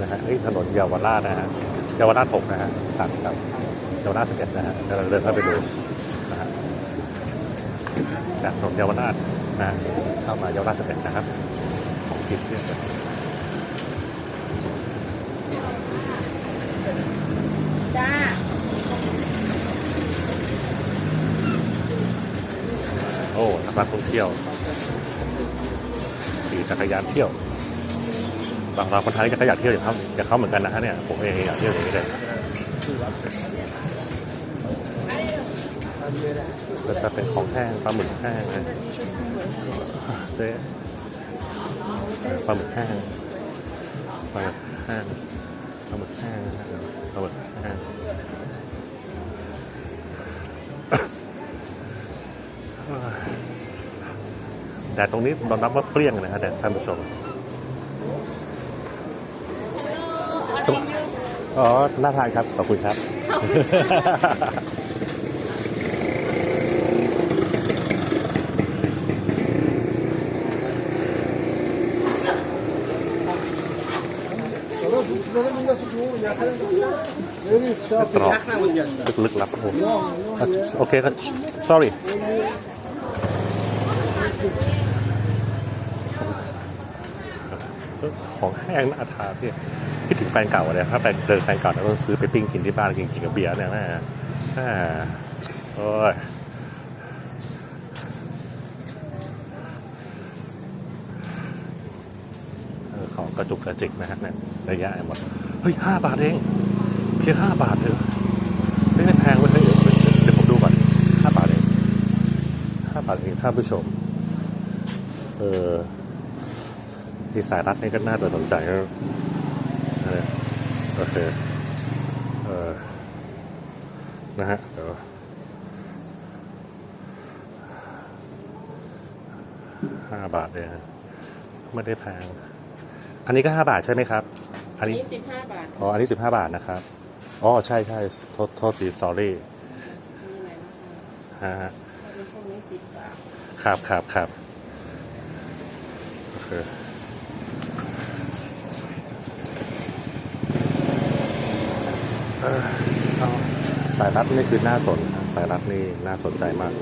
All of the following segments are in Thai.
นะฮะถนนเยาวราชนะฮะเยาวราชหกนะฮะตัดกับเยาวราชสิบเอ็ดนะฮะเดี๋ยวเราเดินเข้าไปดูนะฮะจากถนนเยาวราชนะเข้ามาเยาวราชสิบเอ็ดนะครับของทิพย์เนี่ยจ้าโอ้นักท่องเที่ยวขี่จักรยานเที่ยว บางเราคนไทยก็อยากเที่ยวอย่างเขาอยางเขาเหมือนกันนะฮะเนี่ยผมเองอยากเที่ยวอย่างนี้เลยก็จะเป็นของแห้งปลาหมึกแห้งเจ๊ปลาหมึกแห้งปลาหมึกแห้งปลาหมึกแห้งปลาหมึกแห้งแต่ตรงนี้เรานับว่าเปรี้ยงนะฮะแดดท่านผู้ชม อ๋อ น่าทานครับ ขอบคุณครับตรอกลึกลับโอ้โอเคครับ sorry ของแห้งน่าทานพี่ คิดถึงแฟนเก่าเลยถ้าแฟนเจอแฟนเก่าแล้วต้องซื้อไปปิ้งกินที่บ้านกินกินกับเบียร์เนี่ยแม่โอ้ยของกระจุกกระจิกนะฮะเนี่ยระยะหมด เฮ้ยห้าบาทเองเพียงห้าบาทเถอะไม่ได้แพงเว้ยเฮ้เดี๋ยวเดี๋ยวผมดูก่อนห้าบาทเองห้าบาทเองท่านผู้ชม เออที่สายรัดนี่ก็น่าสนใจก็เออ โอเคเออนะฮะเดี๋ยวห้าบาทเลยฮะไม่ได้แพง อันนี้ก็ห้าบาทใช่ไหมครับ อันนี้นี่สิบห้าบาทอ๋อ อันนี้สิบห้าบาทนะครับ อ๋อ ใช่ใช่โทษโทษที sorry มีอะไรบ้างฮะฮะคะเป็นพวกนี้สิบบาท ครับครับครับโอเคเอ่อเอา สายรัดนี่คือน่าสน สายรัดนี่น่าสนใจมาก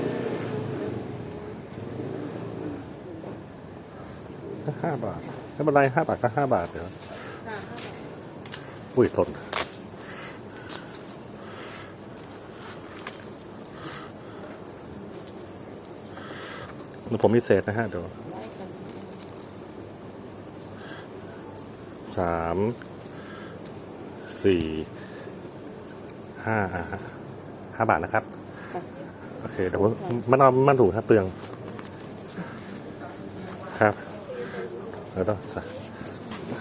ห้าบาทไม่เป็นไรห้าบาทก็ห้าบาทเดี๋ยวอุ้ยทนเดี๋ยวผมมีเศษนะฮะเดี๋ยวสามสี่ ห้าอะฮะห้าบาทนะครับค่ะโอเคเดี๋ยวผมมันเอามันถูกครับเปลือง ครับเดี๋ยวต้องใส่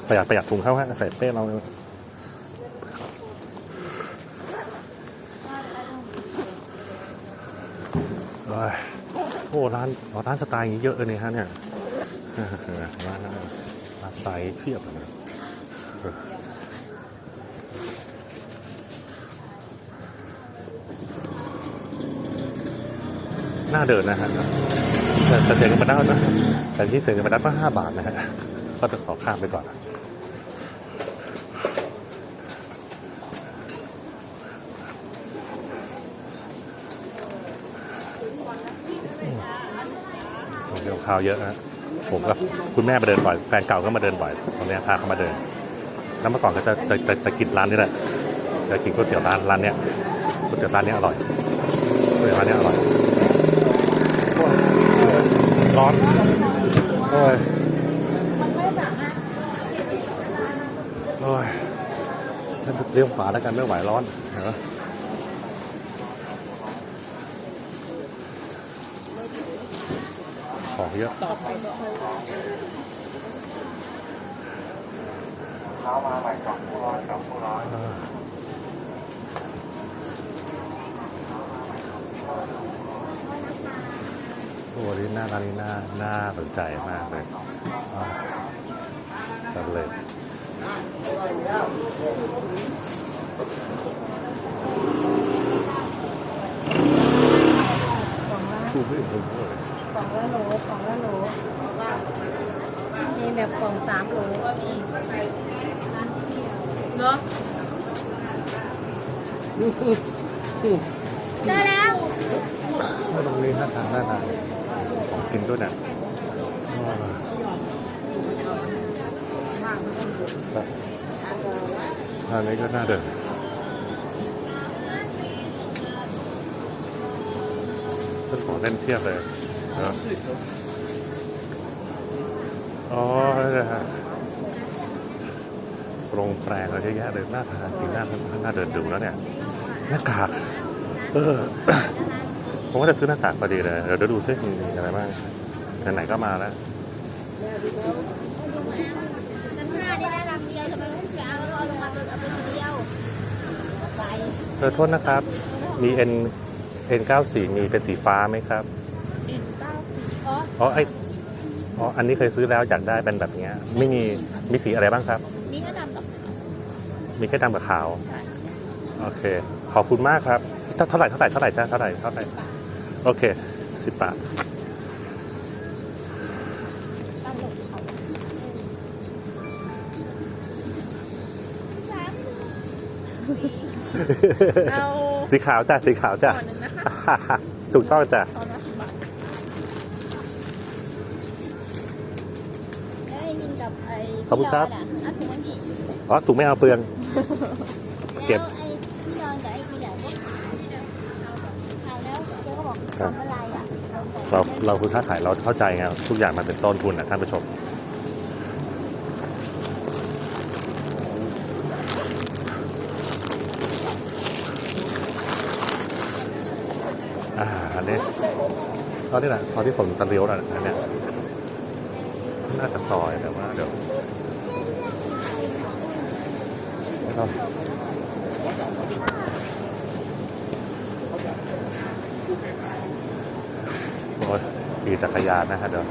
ประหยัดประหยัดถุงเข้าฮะใส่เป้เราโอ้ยโอ้ร้านอ๋อร้านสไตล์อย่างนี้เยอะเลยเนี่ยฮะเนี่ยร้านร้านสไตล์เพียบเลย นะน่าเดินนะฮะแต่เสียงกันมาได้นะแต่ที่เสียงกันมาได้ก็ห้าบาทนะฮะก็จะขอข้ามไปก่อนเดี๋ยวข่าวเยอะนะผมกับคุณแม่มาเดินบ่อยแฟนเก่าก็มาเดินบ่อยตอนนี้พาเขามาเดิน แล้วเมื่อก่อนก็จะจะจะจะกินร้านนี้แหละจะกินก๋วยเตี๋ยวร้านร้านเนี้ยก๋วยเตี๋ยวร้านเนี้ยอร่อยก๋วยเตี๋ยวร้านเนี้ยอร่อย ร้อนโอ้ยโอ้ยเลี้ยวฝาแล้วกันไม่ไหวร้อนเห็นไหมของเยอะต่อไปโอ้นี่ห น้าร้านนี้น่าน่าสนใจมากเลยอ่าสำเร็จคู่ไม่ถึงเลยกล่องละโหลกล่องละโหลมีแบบกล่องสามโหลก็มีเนาะได้แล้วไม่ตรงนี้ท่าทางหน้าทาง ของกินด้วยเนี่ยครับทางนี้ก็น่าเดินเรื่องของเล่นเทียบเลยเนอะอ๋อนี่นแหละฮะโรงแปลงอะไรเยอะแยะเลยน่าทานจริงน่าน่าเดินดูแล้วเนี่ยหน้ากากเออ ผมว่าจะซื้อหน้ากากพอดีเลยเดี๋ยวเดี๋ยวดูซิมีอะไรบ้างไหนๆก็มาแล้วชั้นห้าได้ได้ลำเดียวทำไมไม่จะเอาแล้วเอาลงมาเป็นเอาเป็นคนเดียวไปเออโทษนะครับ มี N N 9 4 มีเป็นสีฟ้าไหมครับอีกเก้าอ๋ออ๋อไออ๋อ อันนี้เคยซื้อแล้วอยากได้เป็นแบบเนี้ยไม่มีมีสีอะไรบ้างครับนี่ก็ดำกับมีแค่ดำกับขาวใช่โอเค ขอบคุณมากครับเท่าเท่าไหร่เท่าไหร่เท่าไหร่จ้าเท่าไหร่เท่าไหร่ โอเคสิบบาทดำกับเขาช้างเอาสีขาวจ้ะสีขาวจ้ะก่อนหนึ่งนะคะถูกต้องจ้ะตอนละสิบบาทได้ยินกับไอ้ขอบคุณครับอะอะถึงวันที่อ๋อถูกไม่เอาเปลือง เก็บ แล้วไอ้พี่นอนกับไอ้อีเนี่ยก็ขายขายแล้วเจ๊ก็บอก ครับเราเราคือค้าขายเราเข้าใจไงทุกอย่างมันเป็นต้นทุนนะท่านผู้ชมอ่าอันนี้ตอนนี้แหละตอนที่ผมตะเลี้ยวน่ะอันเนี้ยน่าจะซอยแต่ว่าเดี๋ยวแล้ว โอ้ยขี่จักรยานนะฮะเดี๋ยว